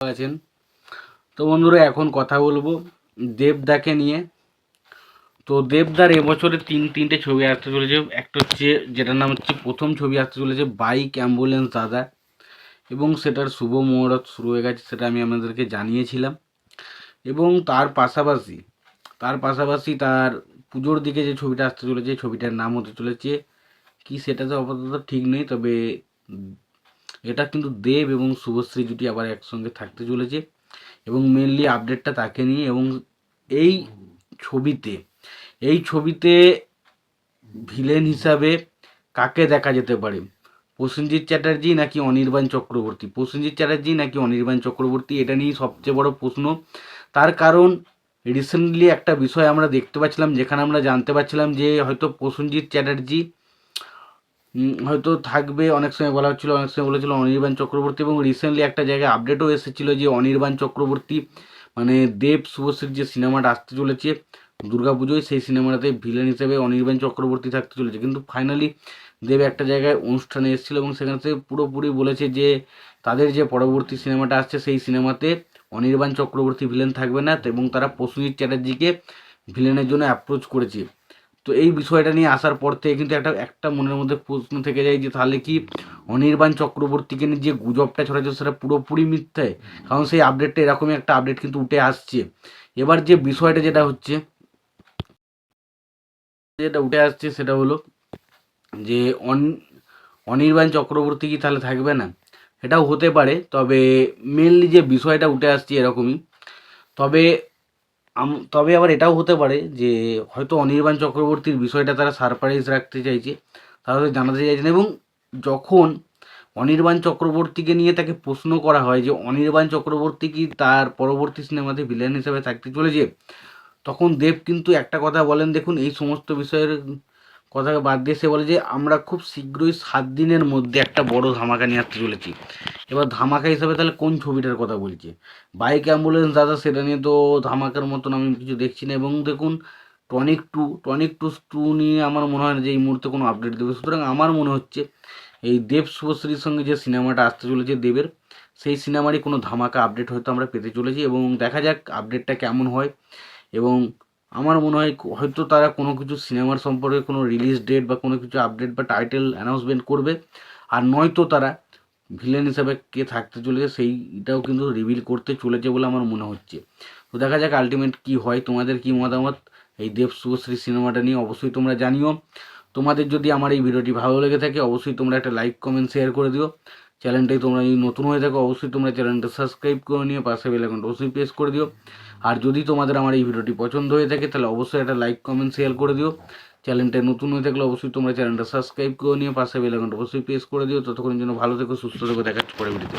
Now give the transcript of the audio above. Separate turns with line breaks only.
আছেন। তো বন্ধুরা, এখন কথা বলব দেবদাকে নিয়ে। তো দেবদার এবছরে তিন, তিনটে ছবি আসতে চলেছে। একটা হচ্ছে, যেটার নাম হচ্ছে, প্রথম ছবি আসতে চলেছে, বাইক অ্যাম্বুলেন্স দাদা। এবং সেটার শুভ মুহূর্ত শুরু হয়ে গেছে, সেটা আমি আপনাদেরকে জানিয়েছিলাম। এবং তার পাশাপাশি তার পাশাপাশি তার পুজোর দিকে যে ছবিটা আসতে চলেছে, ছবিটার নাম হতে চলেছে, কি সেটা তো আপাতত ঠিক নেই, তবে এটা কিন্তু দেব এবং শুভশ্রী জুটি আবার একসঙ্গে থাকতে চলেছে এবং মেনলি আপডেটটা তাকে নিয়ে এবং এই ছবিতে এই ছবিতে ভিলেন হিসাবে কাকে দেখা যেতে পারে? প্রসেনজিৎ চ্যাটার্জি নাকি অনির্বাণ চক্রবর্তী? প্রসেনজিৎ চ্যাটার্জি নাকি অনির্বাণ চক্রবর্তী? এটা নিয়েই সবচেয়ে বড় প্রশ্ন। তার কারণ রিসেন্টলি একটা বিষয় আমরা দেখতে পাচ্ছিলাম, যেখানে আমরা জানতে পারছিলাম যে হয়তো প্রসেনজিৎ চ্যাটার্জি হয়তো থাকবে, অনেক সময় বলা হচ্ছিল, অনেক সময় বলেছিল অনির্বাণ চক্রবর্তী এবং রিসেন্টলি একটা জায়গায় আপডেটও এসেছিল যে অনির্বাণ চক্রবর্তী মানে দেব শুভশ্রীর যে সিনেমাটা আসতে চলেছে, দুর্গাপুজোয় সেই সিনেমাটাতে ভিলেন হিসেবে অনির্বাণ চক্রবর্তী থাকতে চলেছে। কিন্তু ফাইনালি দেব একটা জায়গায় অনুষ্ঠানে এসেছিল এবং সেখানে সে পুরোপুরি বলেছে যে তাদের যে পরবর্তী সিনেমাটা আসছে, সেই সিনেমাতে অনির্বাণ চক্রবর্তী ভিলেন থাকবে না এবং তারা প্রসেনজিৎ চ্যাটার্জিকে ভিলেনের জন্য অ্যাপ্রোচ করেছে। তো এই বিষয়টা নিয়ে আসার পর থেকে কিন্তু একটা একটা মনের মধ্যে প্রশ্ন থেকে যায় যে তাহলে কি অনির্বাণ চক্রবর্তীকে নিয়ে যে গুজবটা ছড়াচ্ছে সেটা পুরোপুরি মিথ্যায় কারণ সেই আপডেটটা এরকমই একটা আপডেট কিন্তু উঠে আসছে। এবার যে বিষয়টা যেটা হচ্ছে, যেটা উঠে আসছে সেটা হলো যে অন, অনির্বাণ চক্রবর্তী কি তাহলে থাকবে না? এটাও হতে পারে, তবে মেনলি যে বিষয়টা উঠে আসছে এরকমই, তবে তবে আবার এটাও হতে পারে যে হয়তো অনির্বাণ চক্রবর্তীর বিষয়টা তারা সারপ্রাইজ রাখতে চাইছে। তারা তো জানাতে চাইছেন এবং যখন অনির্বাণ চক্রবর্তীকে নিয়ে তাকে প্রশ্ন করা হয় যে অনির্বাণ চক্রবর্তী কি তার পরবর্তী সিনেমাতে ভিলেন হিসেবে থাকতে চলেছে, তখন দেব কিন্তু একটা কথা বলেন, দেখুন এই সমস্ত বিষয়ের কথাকে বাদ দিয়ে সে বলে যে, আমরা খুব শীঘ্রই সাত দিনের মধ্যে একটা বড় ধামাকা নিয়ে আসতে চলেছি। এবার ধামাকা হিসেবে তাহলে কোন ছবিটার কথা বলছে? বাইক অ্যাম্বুলেন্স, দাদা, সেটা নিয়ে তো ধামাকার মতন আমি কিছু দেখছি না। এবং দেখুন, tonic to tonic to to নিয়ে আমার মনে হয় না যে এই মুহূর্তে কোনো আপডেট দেবে। সুতরাং আমার মনে হচ্ছে, এই দেব শুভশ্রীর সঙ্গে যে সিনেমাটা আসতে চলেছে দেবের, সেই সিনেমারই কোনো ধামাকা আপডেট হয়তো আমরা পেতে চলেছি। এবং দেখা যাক আপডেটটা কেমন হয়। এবং আমার মনে হয় হয়তো তারা কোনো কিছু সিনেমার সম্পর্কে কোনো রিলিজ ডেট বা কোনো কিছু আপডেট বা টাইটেল অ্যানাউন্সমেন্ট করবে। আর নয়তো তারা ভিলেন হিসাবে কে থাকতে চলেছে সেইটাও কিন্তু রিভিল করতে চলেছে বলে আমার মনে হচ্ছে। তো দেখা যাক আলটিমেট কি হয়, তোমাদের কি মতামত? এই দেব শুভশ্রী সিনেমাটা নিয়ে অবশ্যই তোমরা জানিও। তোমাদের যদি আমার এই ভিডিওটি ভালো লেগে থাকে, অবশ্যই তোমরা একটা লাইক কমেন্ট শেয়ার করে দিও। চ্যানেলটাই তোমরা যদি নতুন হয়ে থাকো, অবশ্যই তোমরা চ্যানেলটা সাবস্ক্রাইব করে নিয়ে পাশে বেল আইকনটা অবশ্যই প্রেস করে দিও। আর যদি তোমাদের আমার এই ভিডিওটি পছন্দ হয়ে থাকে, তাহলে অবশ্যই একটা লাইক কমেন্ট শেয়ার করে দিও। চ্যানেলটা নতুন হয়ে থাকলে অবশ্যই তোমরা চ্যানেলটা সাবস্ক্রাইব করে নিয়ে পাশে বেল আইকনটা অবশ্যই প্রেস করে দিও। ততক্ষণের জন্য ভালো থেকো, সুস্থ থেকো, দেখা হচ্ছে পরে ভিডিওতে।